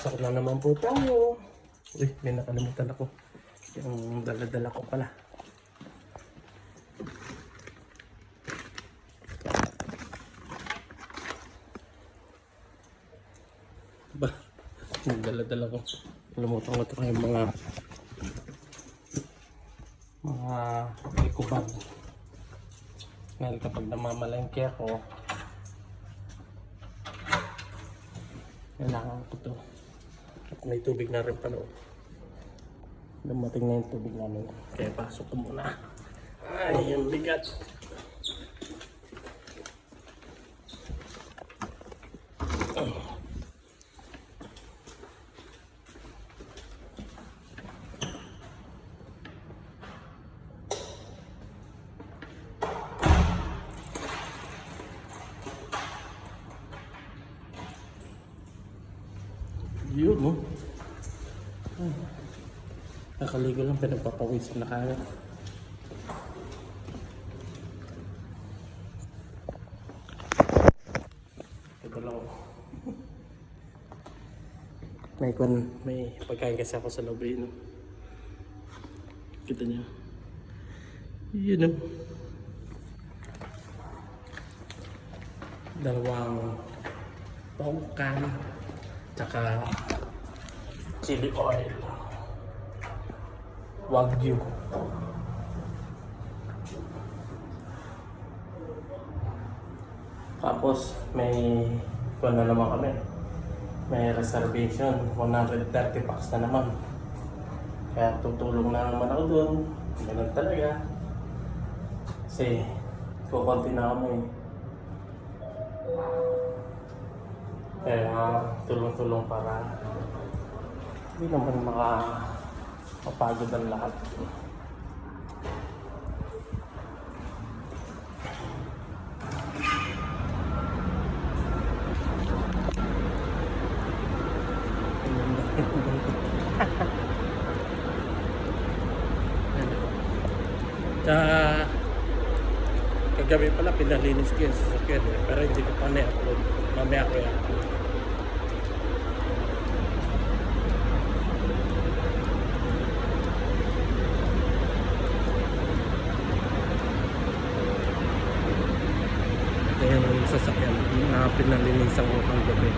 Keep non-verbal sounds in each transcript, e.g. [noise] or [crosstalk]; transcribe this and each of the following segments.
Pasok na naman po tayo. Uy, may nakalimutan ako. Yung dala-dala ko pala. Ba, yung dala-dala ko. Kalimutan ko ito yung mga mga likubag. Dahil kapag namamalengke ako, kailangan ko to. At may tubig na rin pala. oh. Dumating na yung tubig namin. Kaya pasok ko muna. Ay, yung bigat. Yun, no? Ay. Nakaligo lang, pinagpapawisan na kaya. May kwan, may pagkain kasi ako sa lobby, no? Kita niyo. Yun, no? Dalawang pangkan, tsaka chili oil. Wagyu. Tapos may kuha na naman kami. May reservation, 130 bucks na naman. Kaya tutulong na naman ako doon. Ganun talaga. Kasi kukunti na kami. Kaya tulong-tulong para hindi naman maka mapagod ang lahat. Sa [laughs] kagabi pala pinalinis ko yung sasakyan eh, pero hindi ko pa na-upload. Mamaya ko i-upload. Ayan yung sasakyan na pinalinisan ko kang gabi.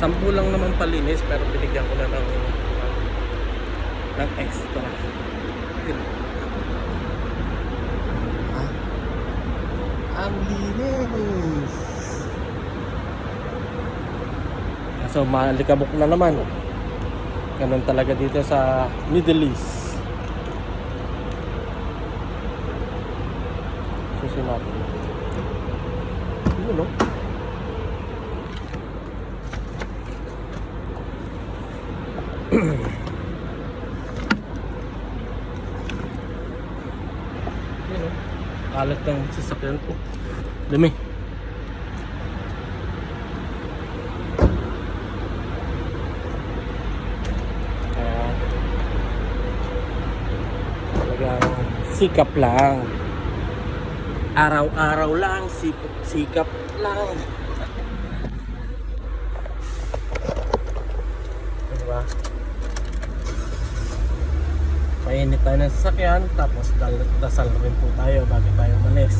Sampu lang naman palinis pero binigyan ko na ng ng extra. Ah, ang linis! So malikabok na naman. Ganun talaga dito sa Middle East. Susi natin. Yun, no? Yun, no? Kalat ng sasakyan ko. Dumi. Kaya, talagang sikap lang. Araw-araw lang, sip- sikap lang. Diba? Mainit tayo ng sasakyan, tapos dal- dasal rin po tayo bago tayo malis.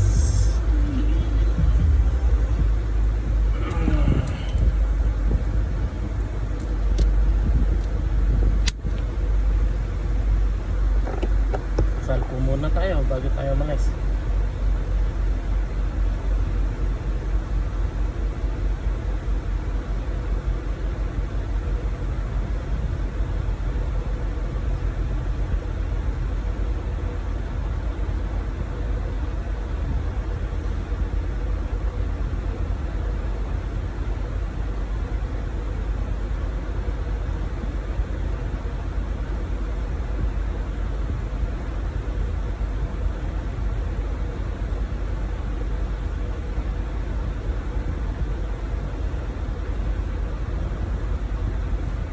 Dasal po muna tayo bago tayo malis.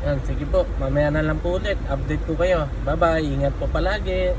Yan, sige po. Mamaya na lang po ulit. Update ko kayo. Bye-bye. Ingat po palagi.